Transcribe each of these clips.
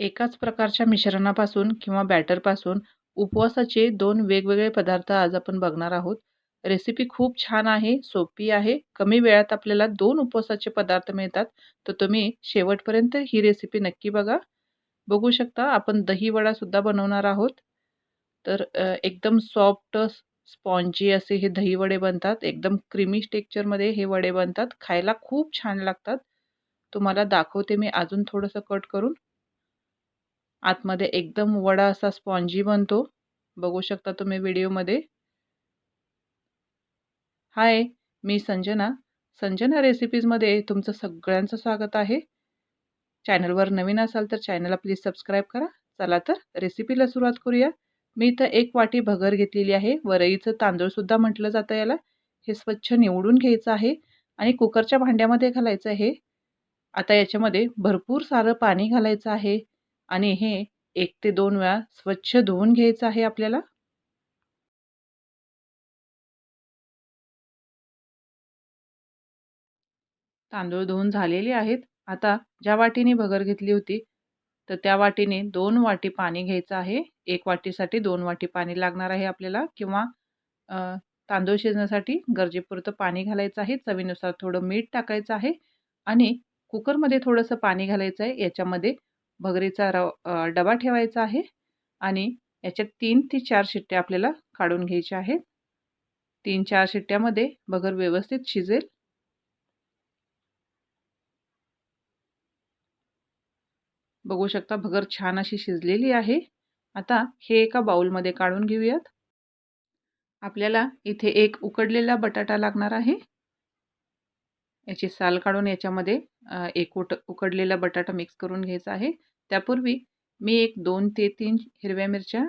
एकाच प्रकारच्या मिश्रणापासून किंवा बॅटरपासून उपवासाचे दोन वेगवेगळे पदार्थ आज आपण बघणार आहोत. रेसिपी खूप छान आहे सोपी आहे. कमी वेळात आपल्याला दोन उपवासाचे पदार्थ मिळतात. तर तुम्ही शेवटपर्यंत ही रेसिपी नक्की बघा. बघू शकता आपण दहीवडासुद्धा बनवणार आहोत. तर एकदम सॉफ्ट स्पॉन्जी असे हे दही वडे बनतात. एकदम क्रीमी टेक्चरमध्ये हे वडे बनतात. खायला खूप छान लागतात. तुम्हाला दाखवते मी अजून थोडंसं कट करून. आतमध्ये एकदम वडा असा स्पॉन्जी बनतो. बघू शकता तुम्ही व्हिडिओमध्ये. हाय मी संजना. संजना रेसिपीजमध्ये तुमचं सगळ्यांचं स्वागत आहे. चॅनलवर नवीन असाल तर चॅनलला प्लीज सबस्क्राईब करा. चला तर रेसिपीला सुरुवात करूया. मी इथं एक वाटी भगर घेतलेली आहे. वरईचं तांदूळसुद्धा म्हटलं जातं याला. हे स्वच्छ निवडून घ्यायचं आहे आणि कुकरच्या भांड्यामध्ये घालायचं आहे. आता याच्यामध्ये भरपूर सारं पाणी घालायचं आहे. आणि हे एक ते दोन वेळा स्वच्छ धुवून घ्यायचं आहे आपल्याला. तांदूळ धुवून झालेले आहेत. आता ज्या वाटीने भगर घेतली होती तर त्या वाटीने दोन वाटी पाणी घ्यायचं आहे. एक वाटीसाठी दोन वाटी पाणी लागणार आहे आपल्याला किंवा तांदूळ शिजण्यासाठी गरजेपुरतं पाणी घालायचं आहे. चवीनुसार थोडं मीठ टाकायचं आहे आणि कुकरमध्ये थोडंसं पाणी घालायचं आहे. याच्यामध्ये भगरीचा रव डबा ठेवायचा आहे आणि याच्यात तीन ते चार शिट्ट्या आपल्याला काढून घ्यायच्या आहेत. तीन चार शिट्ट्यामध्ये भगर व्यवस्थित शिजेल. बघू शकता भगर छान अशी शिजलेली आहे. आता हे एका बाउलमध्ये काढून घेऊयात. आपल्याला इथे एक उकडलेला बटाटा लागणार आहे. याची साल काढून याच्यामध्ये एक उट उकडलेला बटाटा मिक्स करून घ्यायचा आहे. त्यापूर्वी मी एक दोन ते तीन हिरव्या मिरच्या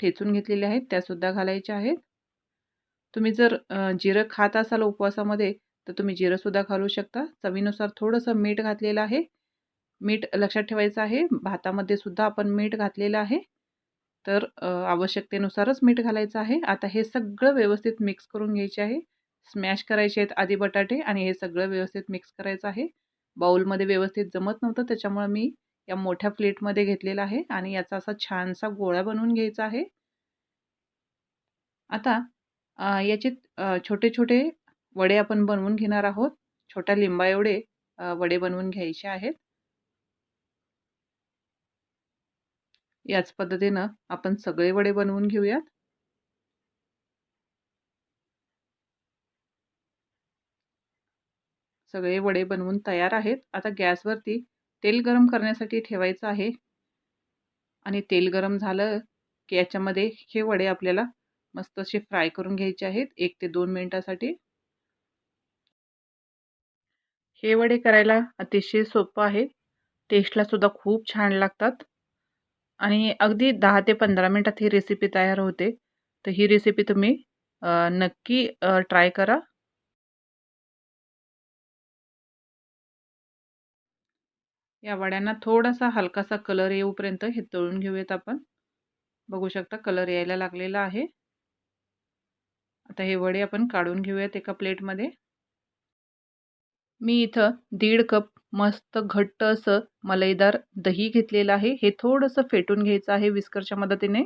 ठेचून घेतलेल्या आहेत त्यासुद्धा घालायच्या आहेत. तुम्ही जर जिरं खात असाल उपवासामध्ये तर तुम्ही जिरंसुद्धा घालू शकता. चवीनुसार थोडंसं मीठ घातलेलं आहे. मीठ लक्षात ठेवायचं आहे. भातामध्ये सुद्धा आपण मीठ घातलेलं आहे. तर आवश्यकतेनुसारच मीठ घालायचं आहे. आता हे सगळं व्यवस्थित मिक्स करून घ्यायचे आहे. स्मॅश करायचे आहेत आधी बटाटे आणि हे सगळं व्यवस्थित मिक्स करायचं आहे. बाऊलमध्ये व्यवस्थित जमत नव्हतं त्याच्यामुळे मी या मोठ्या प्लेटमध्ये घेतलेला आहे आणि याचा असा छानसा गोळा बनवून घ्यायचा आहे. आता याचे छोटे छोटे वडे आपण बनवून घेणार आहोत. छोट्या लिंबा एवढे वडे बनवून घ्यायचे आहेत. याच पद्धतीनं आपण सगळे वडे बनवून घेऊयात. सगळे वडे बनवून तयार आहेत. आता गॅसवरती तेल गरम करण्यासाठी ठेवायचं आहे. आणि तेल गरम झालं की याच्यामध्ये हे वडे आपल्याला मस्त असे फ्राय करून घ्यायचे आहेत. एक ते दोन मिनिटासाठी. हे वडे करायला अतिशय सोपं आहे. टेस्टला सुद्धा खूप छान लागतात. आणि अगदी दहा ते पंधरा मिनटात ही रेसिपी तयार होते. तर ही रेसिपी तुम्ही नक्की ट्राय करा. या वड्यांना थोडासा हलकासा कलर येऊपर्यंत हे तळून घेऊयात आपण. बघू शकता कलर यायला लागलेला आहे. आता हे वडे आपण काढून घेऊयात एका प्लेटमध्ये मी इथं दीड कप मस्त घट्ट असं मलईदार दही घेतलेलं आहे. हे थोडंसं फेटून घ्यायचं आहे विस्करच्या मदतीने.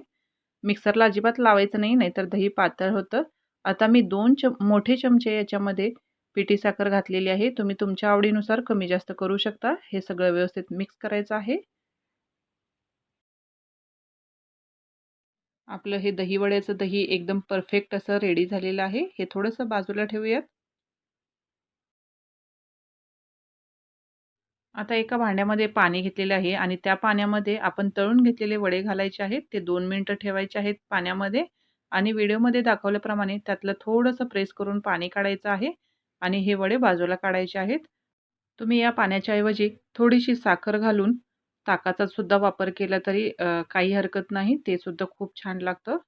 मिक्सरला अजिबात लावायचं नाही नाहीतर दही पातळ होतं. आता मी दोन चम मोठे चमचे याच्यामध्ये पिठी साखर घातलेली आहे. तुम्ही तुमच्या आवडीनुसार कमी जास्त करू शकता. हे सगळं व्यवस्थित मिक्स करायचं आहे. आपलं हे दही वड्याचं दही एकदम परफेक्ट असं रेडी झालेलं आहे. हे थोडंसं बाजूला ठेवूयात. आता एका भांड्यामध्ये पाणी घेतलेलं आहे आणि त्या पाण्यामध्ये आपण तळून घेतलेले वडे घालायचे आहेत. ते दोन मिनटं ठेवायचे आहेत पाण्यामध्ये आणि व्हिडिओमध्ये दाखवल्याप्रमाणे त्यातलं थोडंसं प्रेस करून पाणी काढायचं आहे. आणि हे वडे बाजूला काढायचे आहेत. तुम्ही या पाण्याच्या ऐवजी थोडीशी साखर घालून ताकाचा सुद्धा वापर केला तरी काही हरकत नाही. ते सुद्धा खूप छान लागतं.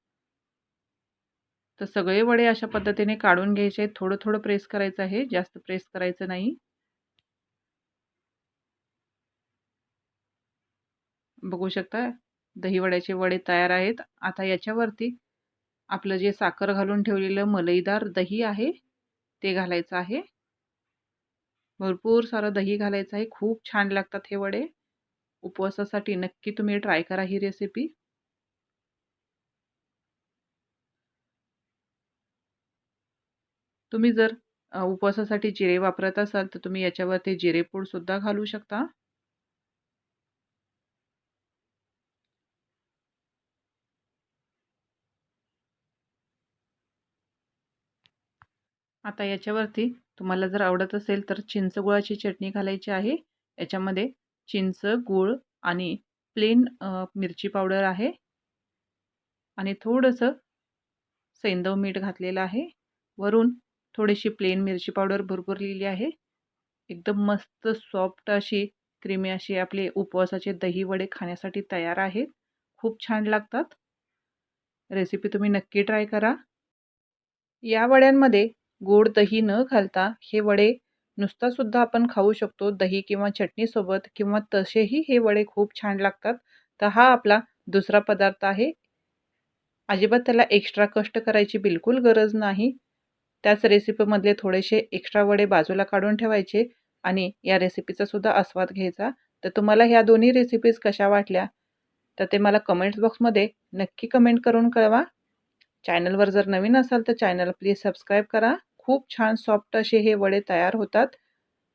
तर सगळे वडे अशा पद्धतीने काढून घ्यायचे. आहेत थोडं थोडं प्रेस करायचं आहे. जास्त प्रेस करायचं नाही. बघू शकता दहीवड्याचे वडे तयार आहेत. आता याच्यावरती आपलं जे साखर घालून ठेवलेलं मलईदार दही आहे. ते घालायचं आहे. भरपूर सारं दही घालायचं आहे. खूप छान लागतात हे वडे. उपवासासाठी नक्की तुम्ही ट्राय करा ही रेसिपी. तुम्ही जर उपवासासाठी जिरे वापरत असाल तर तुम्ही याच्यावरती जिरेपूडसुद्धा घालू शकता. आता याच्यावरती तुम्हाला जर आवडत असेल तर चिंच गुळाची चटणी घालायची आहे. याच्यामध्ये चिंच गूळ आणि प्लेन मिरची पावडर आहे. आणि थोडंसं सैंदव मीठ घातलेलं आहे. वरून थोडीशी प्लेन मिरची पावडर भरभरलेली आहे. एकदम मस्त सॉफ्ट अशी क्रीमी अशी आपले उपवासाचे दही वडे खाण्यासाठी तयार आहेत. खूप छान लागतात. रेसिपी तुम्ही नक्की ट्राय करा. या वड्यांमध्ये गोड दही न घालता हे वडे नुसतासुद्धा आपण खाऊ शकतो. दही किंवा चटणीसोबत किंवा तसेही हे वडे खूप छान लागतात. तर हा आपला दुसरा पदार्थ आहे. अजिबात त्याला एक्स्ट्रा कष्ट करायची बिलकुल गरज नाही. त्याच रेसिपीमधले थोडेसे एक्स्ट्रा वडे बाजूला काढून ठेवायचे आणि या रेसिपीचा सुद्धा आस्वाद घ्यायचा. तर तुम्हाला ह्या दोन्ही रेसिपीज कशा वाटल्या? तर ते मला कमेंट्स बॉक्समध्ये नक्की कमेंट करून कळवा. चॅनलवर जर नवीन असाल तर चॅनल प्लीज सबस्क्राईब करा. खूप छान सॉफ्ट असे हे वडे तयार होतात.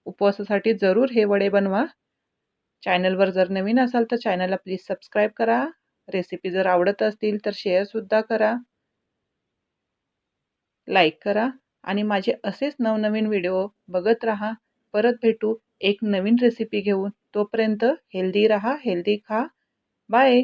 उपवासासाठी जरूर हे वडे बनवा. चॅनलवर जर नवीन असाल तर चॅनलला प्लीज सबस्क्राईब करा. रेसिपी जर आवडत असतील तर शेअरसुद्धा करा. लाईक करा आणि माझे असेच नवनवीन व्हिडिओ बघत राहा. परत भेटू एक नवीन रेसिपी घेऊन. तोपर्यंत हेल्दी राहा हेल्दी खा. बाय